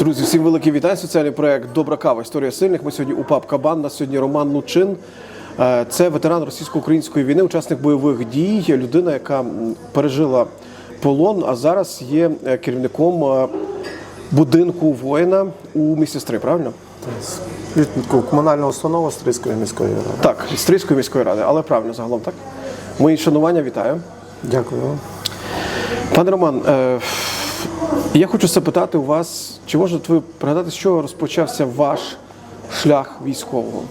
Друзі, всім велике вітання. Соціальний проект Добра кава. Історія сильних. Ми сьогодні у ПАП Кабан. Нас сьогодні Роман Лучин. Е, Це ветеран російсько-української війни, учасник бойових дій, людина, яка пережила полон, а зараз є е, керівником е, будинку воїна у місті Стри, правильно? Комунальна установа Стрийської міської ради. Так, Стрийської міської ради, але правильно загалом, так? Мої шанування, вітаю. Дякую. Пане Роман, я хочу запитати у вас, чи можете ви пригадати, з чого розпочався ваш шлях військового?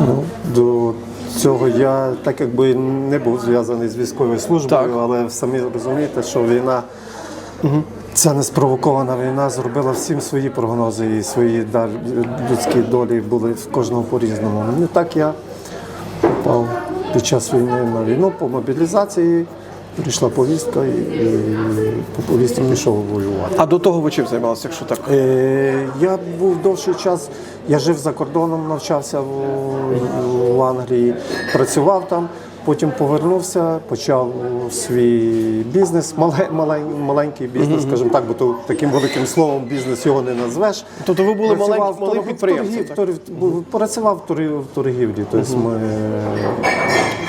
Ну, до цього я так якби не був зв'язаний з військовою службою, Так. але самі розумієте, що війна, ця неспровокована війна зробила всім свої прогнози і свої людські долі були в кожного по-різному. Ну так я попав під час війни на війну по мобілізації. Прийшла повістка і, і по повістці пішов воювати. А до того ви чим займалися, якщо так? Е, Я був довший час, я жив за кордоном, навчався в, в Англії, працював там, потім повернувся, почав свій бізнес, мале, малень- маленький бізнес, скажімо так, бо то таким великим словом бізнес його не назвеш. Тобто ви були Працював малень- в малим торгів- підприємцем, торгів- так? торгів- бу- Працював в торгів- торгівлі, тобто ми,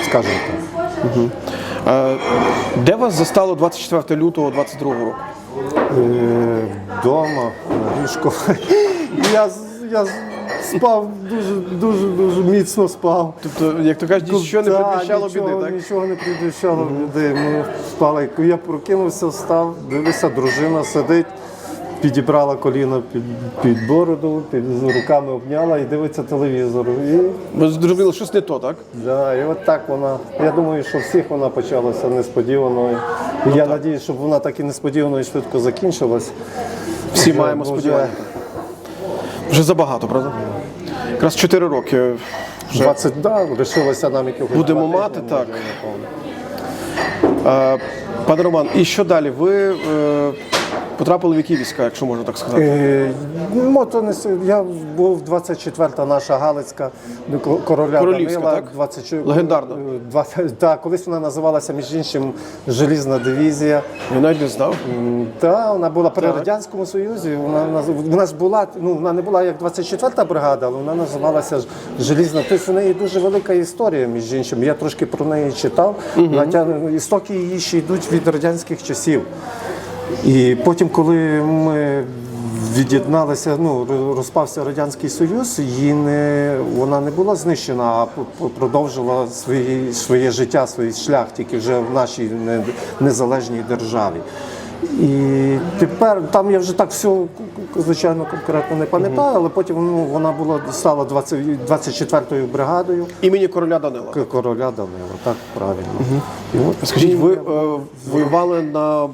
скажімо так. Е, Де вас застало 24 лютого 22 року? Е, Вдома, на ліжку. Я, я спав дуже, дуже, дуже міцно спав. Тобто, як то кажуть, нічого не Так, предвіщало біди, так? Нічого не предвіщало біди. Ми спали. Я прокинувся, встав, дивився, дружина сидить, підібрала коліно під, під бороду, під руками обняла і дивиться телевізор. І, Ви зрозуміли, щось не то, так? да, і от так вона. Я думаю, що всіх вона почалася несподівано. І я надію, щоб вона так і несподівано і швидко закінчилась. Всі Вже- маємо вже- сподівання. Вже забагато, правда? Якраз 4 роки. Вже. 20, да, лишилося нам якихось. Будемо мати, так. Е, Пане Роман, і що далі? Ви е, потрапили в які війська, якщо можна так сказати? Е, ну, то не с- я був 24-та наша Галицька ко- короля Королівська, Данила. так? 20, Легендарна. е, 20, так, колись вона називалася між іншим Желізна дивізія. Я навіть не знав. М, Та вона була при радянському союзі. Вона наз- вона ж була. Ну вона не була як 24-та бригада, але вона називалася ж Желізна. Тобто в неї дуже велика історія, між іншим. Я трошки про неї читав. Хоча істоки її ще йдуть від радянських часів. І потім, коли ми від'єдналися, ну розпався радянський союз, її не вона не була знищена, а продовжила свої, своє життя, свій шлях тільки вже в нашій незалежній державі. І тепер там я вже так все звичайно конкретно не пам'ятаю, але потім ну, вона була стала 20, 24-ю бригадою Імені короля Данила. к- короля Данила. Так правильно. І от Скажіть, ви е, воювали на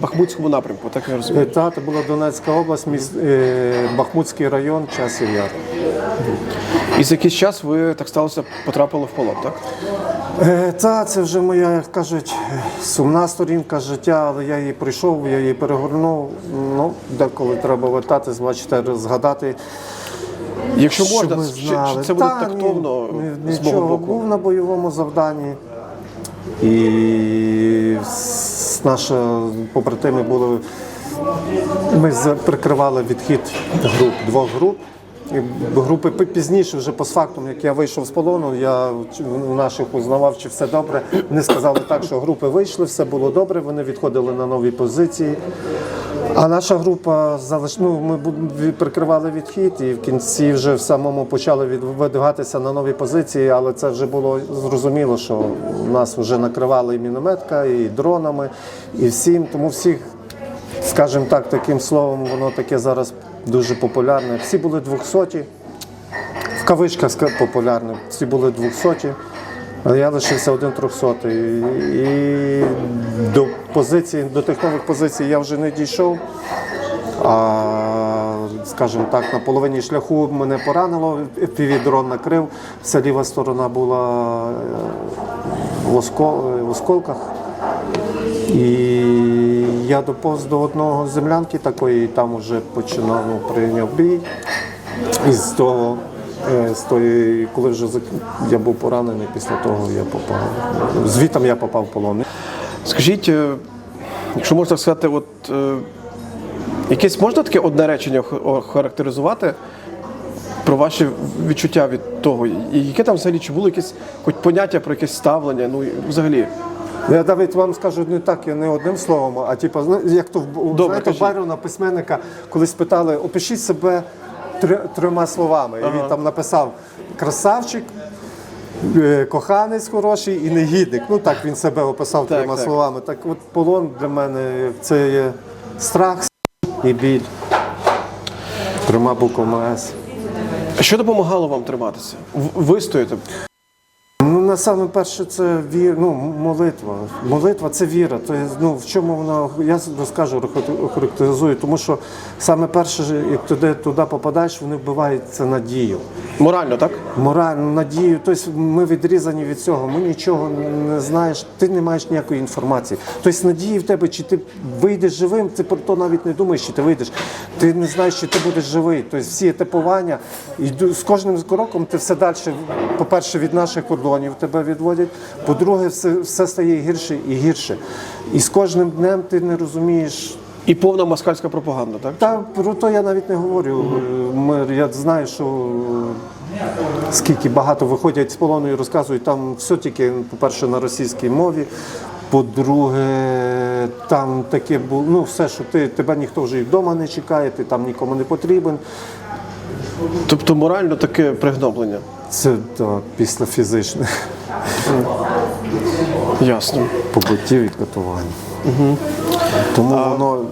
Бахмутському напрямку, так я розумію? Е, Та, це була Донецька область, міст, е, Бахмутський район, часів яр. І за якийсь час ви так сталося, потрапили в полон, так? Е, та, це вже моя, як кажуть, сумна сторінка життя, але я її пройшов, я її перегорнув. Ну, деколи треба вертатись, бачите, згадати. Якщо щоб можна, ми чи, чи це буде Та, тактовно ні, ні, з мого нічого. боку? Був на бойовому завданні. І с- наші побратими були. Ми прикривали відхід груп, двох груп. І групи пізніше, вже по постфактум, як я вийшов з полону, я у наших узнавав, чи все добре. Вони сказали так, що групи вийшли, все було добре, вони відходили на нові позиції. А наша група ну, ми прикривали відхід і в кінці вже в самому почали від- видвигатися на нові позиції, але це вже було зрозуміло, що нас вже накривали і мінометка, і дронами, і всім. Тому всіх, скажімо так, таким словом, воно таке зараз дуже популярне. Всі були двохсоті, в кавичках популярне, всі були двохсоті. Я лишився один трьохсотий. І до позиції, до тих нових позицій я вже не дійшов. А, скажімо так, на половині шляху мене поранило, півдрон накрив, вся ліва сторона була е, в, оскол- в осколках. І я доповз до одного землянки такої, і там вже починав ну, прийняв бій. І з того, з тої, коли вже я був поранений, після того я попав. Звітом я попав в полон. Скажіть, е, якщо можна сказати, от е, Якесь можна таке одне речення охарактеризувати про ваші відчуття від того? І яке там взагалі чи було якесь хоч поняття про якесь ставлення? Ну взагалі. Я навіть вам скажу не так, я не одним словом, а типу, як то в Добре, знаєте. Байрона письменника колись питали, опишіть себе три- трьома словами. І він там написав красавчик, е, коханець хороший і негідник. Ну так він себе описав Так, трьома так. словами. Так от полон для мене це є страх і біль. Трьома буквами С. Що допомагало вам триматися? Ви Вистояти? Саме перше, це вір, ну, молитва. Молитва це віра. То є, ну, в чому вона, я розкажу, характеризую, охарактеризую, тому що саме перше, як туди, туди попадаєш, вони вбивають це надію. Морально, так? Моральну надію, тобто ми відрізані від цього, ми нічого не знаєш, ти не маєш ніякої інформації. Тобто надії в тебе, чи ти вийдеш живим, ти про то навіть не думаєш, чи ти вийдеш. Ти не знаєш, чи ти будеш живий. Тобто всі етапування, і з кожним кроком ти все далі, по-перше, від наших кордонів тебе відводять, по-друге, все, все стає гірше і гірше. І з кожним днем ти не розумієш. І повна москальська пропаганда, так? Та про то я навіть не говорю. Ми, я знаю, що скільки багато виходять з полону і розказують, там все тільки, по-перше, на російській мові. По-друге, там таке було, ну все, що ти, тебе ніхто вже і вдома не чекає, ти там нікому не потрібен. Тобто морально таке пригноблення. Це так, після фізичних Ясно. побиттів і катувань. Тому воно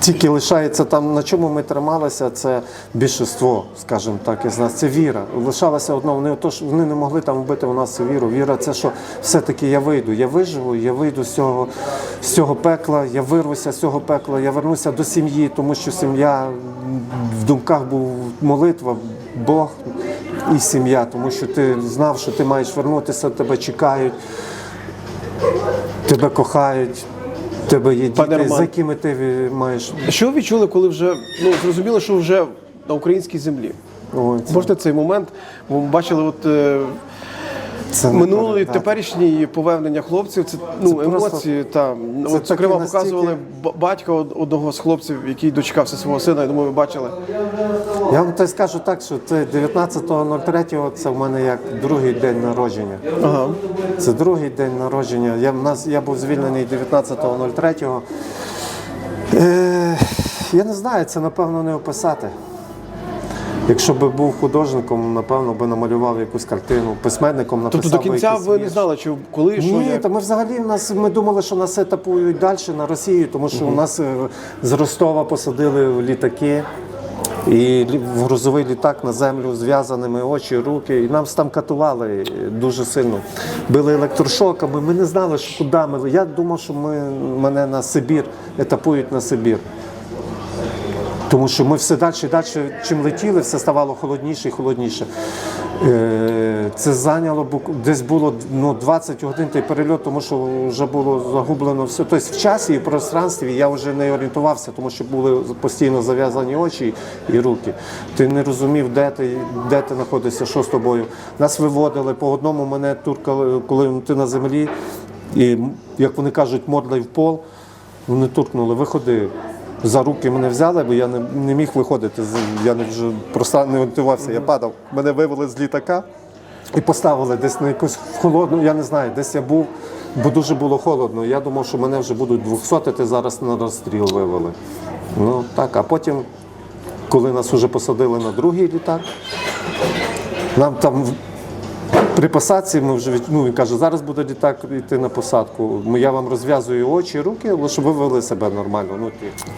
тільки лишається там, на чому ми трималися, це більшинство, скажімо так, із нас. Це віра. Лишалося одно, вони отож, вони не могли там вбити у нас віру. Віра це що все-таки я вийду, я виживу, я вийду з цього, з цього пекла, я вирвуся з цього пекла, я вернуся до сім'ї, тому що сім'я в думках був молитва, Бог і сім'я, тому що ти знав, що ти маєш вернутися, тебе чекають тебе кохають, тебе є Пане діти, Роман. за якими ти маєш. Що ви відчули, коли вже ну зрозуміло, що вже на українській землі? Ой, це, Можете цей момент? Бо ми бачили, от е, це не минулий передати. теперішній повернення хлопців. Це ну Це емоції. Там це от зокрема таке настільки- показували батька одного з хлопців, який дочекався свого сина. Я думаю, ви бачили. Я вам то скажу так, що це 19.03 це в мене як другий день народження. Ага. Це другий день народження. Я, в нас, я був звільнений 19.03. Е, я не знаю, це напевно не описати. Якщо би був художником, напевно би намалював якусь картину, письменником написав Тобто до кінця якийсь ви не знали, чи коли що Ні, як? та ми взагалі в нас ми думали, що нас етапують далі на Росію, тому що у нас е, з Ростова посадили в літаки. І лі- в грузовий літак на землю зв'язаними очі, руки. І нам там катували дуже сильно. Били електрошоками. Ми не знали, що куди ми. Я думав, що ми мене на Сибір етапують на Сибір. Тому що ми все далі і далі, чим летіли, все ставало холодніше і холодніше. Е, Це зайняло десь було ну, 20 годин той перельот, тому що вже було загублено все. Тобто в часі і в пространстві я вже не орієнтувався, тому що були постійно зав'язані очі і руки. Ти не розумів, де ти, де ти знаходишся, що з тобою. Нас виводили по одному мене туркали, коли ти на землі, і як вони кажуть, мордою в пол. Вони туркнули, виходи. За руки мене взяли, бо я не, не міг виходити. Я не вже просто не орієнтувався, я падав. Мене вивели з літака і поставили десь на якусь холодну, я не знаю, десь я був, бо дуже було холодно. Я думав, що мене вже будуть двохсотити, зараз на розстріл вивели. Ну так, а потім, коли нас вже посадили на другий літак, нам там при посадці ми вже від- ну, він каже, зараз буде літак йти на посадку. Я вам розв'язую очі, руки, щоб ви вели себе нормально. Ну,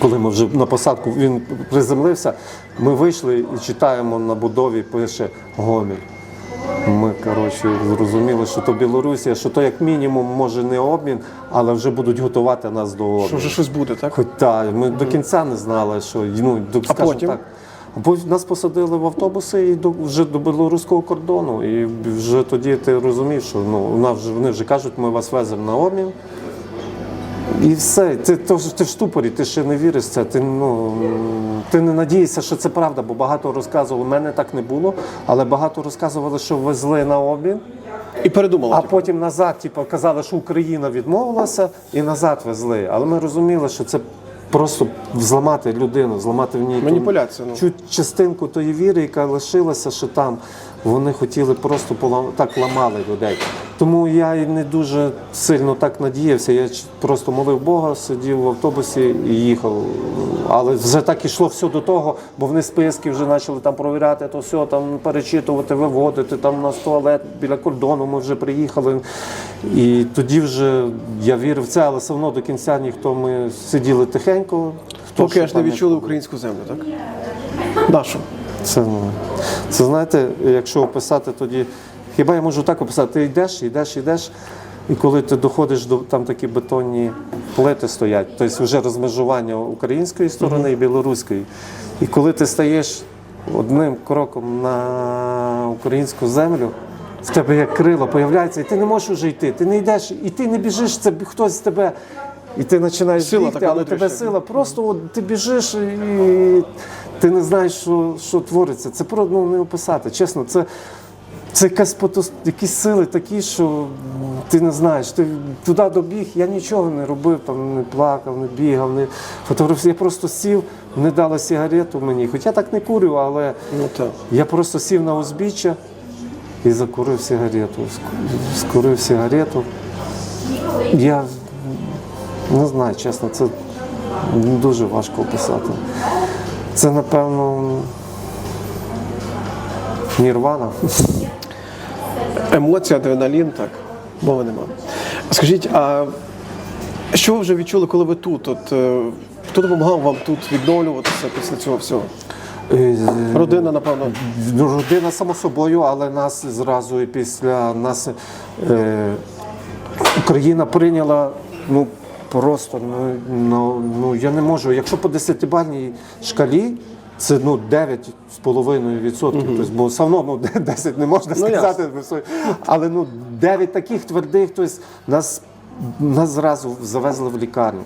коли ми вже на посадку він приземлився, ми вийшли і читаємо на будові, пише Гомель. Ми коротше зрозуміли, що то Білорусія, що то як мінімум може не обмін, але вже будуть готувати нас до обміну. Що вже щось буде, так? Хоч так, ми до кінця не знали, що ну, скажімо так. Потім нас посадили в автобуси і до, вже до білоруського кордону. І вже тоді ти розумів, що ну, нас вже, вони вже кажуть, ми вас веземо на обмін. І все, ти, ж- ти в ступорі, ти ще не віриш в це. Ти, ну, ти не надієшся, що це правда, бо багато розказували, у мене так не було, але багато розказували, що везли на обмін. І передумали. А типу. потім назад, типу, казали, що Україна відмовилася і назад везли. Але ми розуміли, що це просто зламати людину, зламати в ній маніпуляцію ну. чуть частинку тої віри, яка лишилася, що там вони хотіли просто полам... так ламали людей. Тому я і не дуже сильно так надіявся. Я просто молив Бога, сидів в автобусі і їхав. Але вже так ішло все до того, бо вони списки вже почали там провіряти, то все там перечитувати, виводити там на туалет біля кордону. Ми вже приїхали. І тоді вже я вірив в це, але все одно до кінця ніхто ми сиділи тихенько. Хто Поки аж не відчули українську землю, так? Нашу. це, ну, це знаєте, якщо описати тоді, хіба я можу так описати, ти йдеш, йдеш, йдеш, і коли ти доходиш до там такі бетонні плити стоять, тобто вже розмежування української сторони і білоруської. І коли ти стаєш одним кроком на українську землю, в тебе як крило появляється, і ти не можеш вже йти. Ти не йдеш, і ти не біжиш, це хтось з тебе. І ти починаєш Сила бігти, але тебе сила. Просто от ти біжиш і ти не знаєш, що, що твориться. Це ну, не описати. Чесно, це, це якась потос... якісь сили такі, що ти не знаєш. Ти туди добіг, я нічого не робив, там не плакав, не бігав, не фотографував. Я просто сів, не дали сигарету мені. Хоча так не курю, але Ну так. я просто сів на узбіччя і закурив сигарету. Скурив сигарету. Я не знаю, чесно, це дуже важко описати. Це, напевно, нірвана. Емоція, адреналін, так. Мови нема. Скажіть, а що ви вже відчули, коли ви тут? От, е, хто допомагав вам тут відновлюватися після цього всього? Е, Родина, напевно. Ну, Родина, само собою, але нас зразу і після нас е, Україна прийняла ну, просто, ну, ну, ну я не можу. Якщо по 10-бальній шкалі. Це ну 9,5%, відсотків. Тобто, бо все одно ну, 10 не можна Ну, сказати. але ну 9 таких твердих, тобто нас, нас зразу завезли в лікарню.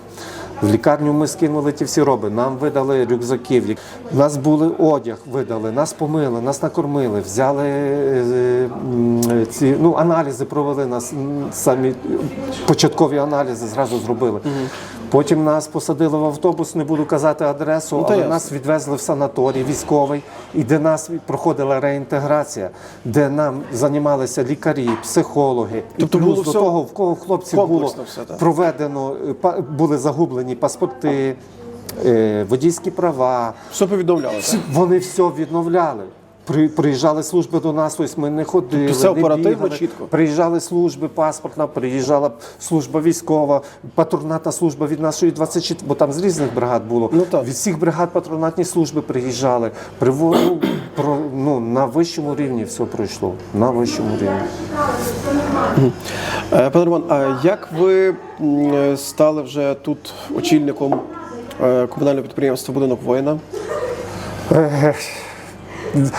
В лікарню ми скинули ті всі роби, нам видали рюкзаків, нас були одяг, видали, нас помили, нас накормили, взяли е, ці ну, аналізи, провели нас самі початкові аналізи зразу зробили. Потім нас посадили в автобус, не буду казати адресу, та але ясно. нас відвезли в санаторій військовий, і де нас проходила реінтеграція, де нам займалися лікарі, психологи. Тобто і плюс було до все того, в кого хлопців було все, так. проведено, е, були загублені паспорти, е, водійські права. Все повідомлялося. Вони все відновляли. При, приїжджали служби до нас, тобто ми не ходили. Тобто все не оперативно, бігали. чітко? Приїжджали служби паспортна, приїжджала служба військова, патронатна служба від нашої 24, бо там з різних бригад було. Ну, так. Від всіх бригад патронатні служби приїжджали. Приво, ну, про, ну, на вищому рівні все пройшло. На вищому рівні. Е, Пане Роман, а як ви е, стали вже тут очільником е, комунального підприємства Будинок воїна?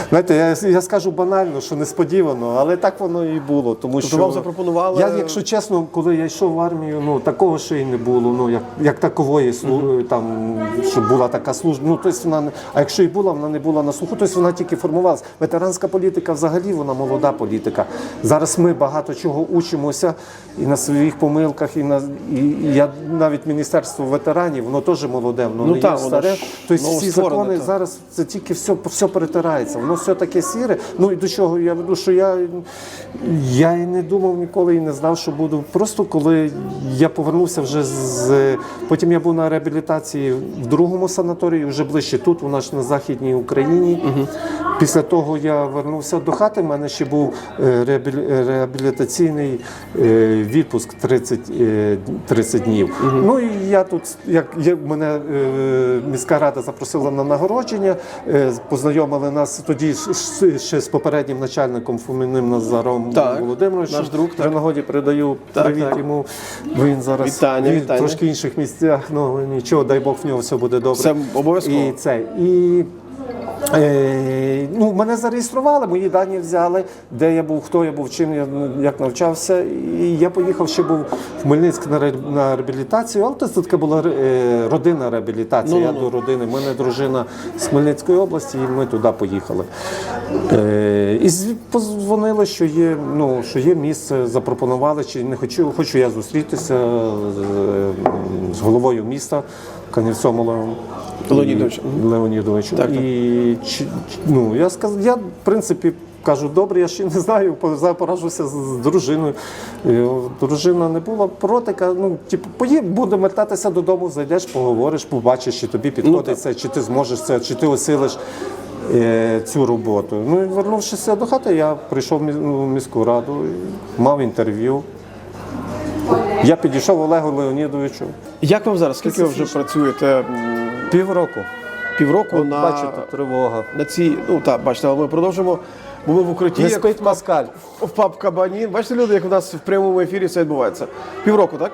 Знаєте, я, я скажу банально, що несподівано, але так воно і було. Тому що вам запропонували- Я, якщо чесно, коли я йшов в армію, ну такого ще й не було. Ну як, як такової слу- там, щоб була така служба. Ну тобто вона не а якщо і була, вона не була на слуху, тобто вона тільки формувалася. Ветеранська політика взагалі вона молода політика. Зараз ми багато чого учимося і на своїх помилках, і на і, і я навіть міністерство ветеранів, воно теж молоде, воно Ну, не так, є старе. Тобто всі закони так. зараз це тільки все, все перетирається. Воно все таке сіре. Ну і до чого я веду, що я, я і не думав ніколи і не знав, що буду. Просто коли я повернувся вже з потім я був на реабілітації в другому санаторії, вже ближче тут, у нас на Західній Україні. Після того я вернувся до хати. У мене ще був е, реабілі- е, реабілітаційний е, відпуск 30, е, 30 днів. Ну і я тут, як мене е, міська рада запросила на нагородження, е, познайомили нас тоді ще з попереднім начальником Фоміним Назаром Так, Володимировичем. наш друг, так. При нагоді передаю Так, привіт так. йому. Він зараз Вітання, вітання. в трошки інших місцях. Ну нічого, дай Бог в нього все буде добре. Це обов'язково. І це і. Е, ну, мене зареєстрували, мої дані взяли, де я був, хто я був, чим я ну, як навчався. І я поїхав ще був в Хмельницьк на, ре- на реабілітацію, але це така була е, родинна реабілітація. Я до родини. У мене дружина з Хмельницької області, і ми туди поїхали. Е, і позвонили, що є, ну, що є місце, запропонували, чи не хочу, хочу я зустрітися з, з головою міста. Канівцом Олегом Леонідовичем. Леонідовичем. Так, так. І чи- ну, я сказав, я в принципі кажу, добре, я ще не знаю, по- поражуся з, з дружиною. І, о, Дружина не була проти, ну, типу, поїдь, будемо вертатися додому, зайдеш, поговориш, побачиш, чи тобі підходить це, чи ти зможеш це, чи ти осилиш. е, Цю роботу. Ну і вернувшися до хати, я прийшов в ну, в міську раду, мав інтерв'ю. Я підійшов Олегу Леонідовичу Як вам зараз? Скільки ви вже працюєте? Півроку. Півроку на, Бачите, тривога. на цій. Ну так, бачите, але ми продовжимо. Бо ми в укритті Не спить москаль. в паб Кабані. Бачите, люди, як у нас в прямому ефірі все відбувається. Півроку, так?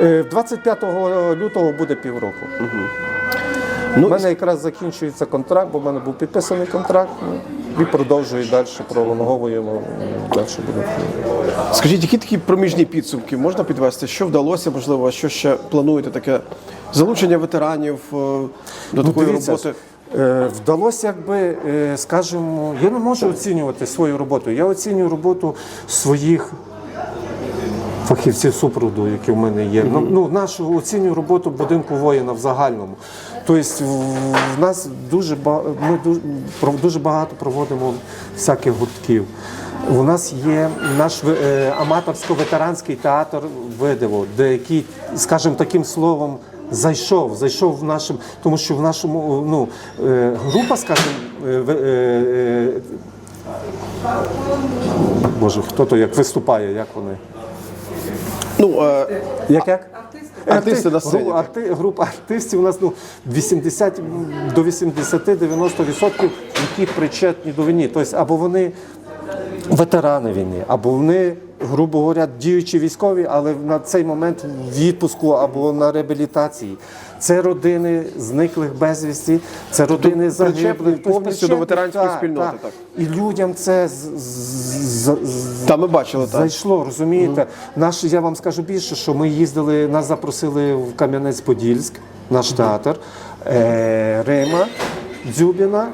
Е, 25 лютого буде півроку. Ну, У мене якраз закінчується контракт, бо в мене був підписаний контракт. ну, І продовжую далі, пролонговуємо. Далі буде. Скажіть, які такі проміжні підсумки можна підвести? Що вдалося, можливо, а що ще плануєте таке залучення ветеранів е, до такої Ну, дивіться, роботи? Е, Вдалося, якби, е, скажімо, я не можу оцінювати свою роботу. Я оцінюю роботу своїх фахівців супроводу, які в мене є. Ну, ну, нашу оцінюю роботу будинку воїна в загальному. Тобто в- нас дуже ми дуже, багато проводимо всяких гуртків. У нас є наш аматорсько-ветеранський театр видиво, де який, скажімо таким словом, зайшов, зайшов в нашому, тому що в нашому ну, е, група, скажімо, е, е, Боже, хто то як виступає, як вони? Ну, е, Як як? Артисти на сцені, арти- група артистів у нас ну, 80 до 80-90%, які причетні до війни. Тобто, або вони ветерани війни, або вони, грубо говоря, діючі військові, але на цей момент в відпуску або на реабілітації. Це родини зниклих безвісті, це родини загиблих. Тобто повністю до ветеранської так, спільноти, так. так. І людям це Та ми бачили, так. Зайшло, розумієте? Наш, я вам скажу більше, що ми їздили, нас запросили в Кам'янець-Подільськ, наш театр, е, Рима, Дзюбіна.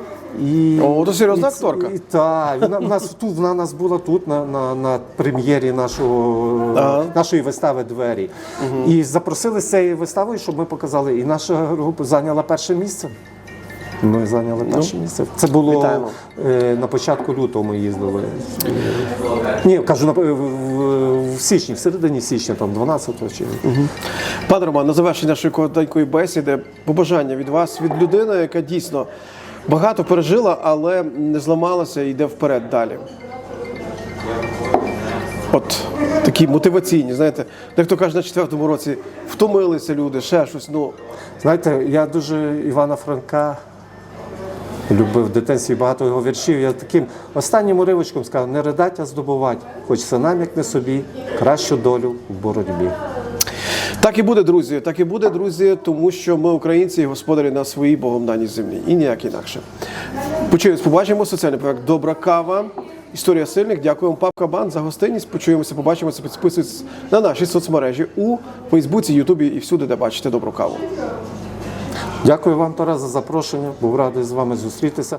І, О, то серйозна і- акторка. І, так, вона, в нас, тут, вона нас була тут на, на, на прем'єрі нашого, Ага. нашої вистави Двері. І запросили з цією виставою, щоб ми показали. І наша група зайняла перше місце. Ми зайняли перше місце. Це було вітаємо. е, на початку лютого ми їздили. Ні, кажу, на, в, в, в січні, в середині січня, там 12-го чи. Пане Роман, на завершення нашої коротенької бесіди, побажання від вас, від людини, яка дійсно багато пережила, але не зламалася і йде вперед далі. От такі мотиваційні, знаєте, дехто каже на четвертому році втомилися люди, ще щось. Ну Знаєте, я дуже Івана Франка любив в дитинстві багато його віршів. Я таким останнім уривочком сказав, не ридать, а здобувати, хоч нам, як не собі, кращу долю в боротьбі. Так і буде, друзі. Так і буде, друзі, тому що ми українці і господарі на своїй богом даній землі. І ніяк інакше. Почуємось, побачимо соціальний проект Добра кава. Історія сильних. Дякуємо Папка Бан за гостинність. Почуємося, побачимося, підписуйтесь на наші соцмережі у Фейсбуці, Ютубі і всюди, де бачите добру каву. Дякую вам, Тарас, за запрошення. Був радий з вами зустрітися.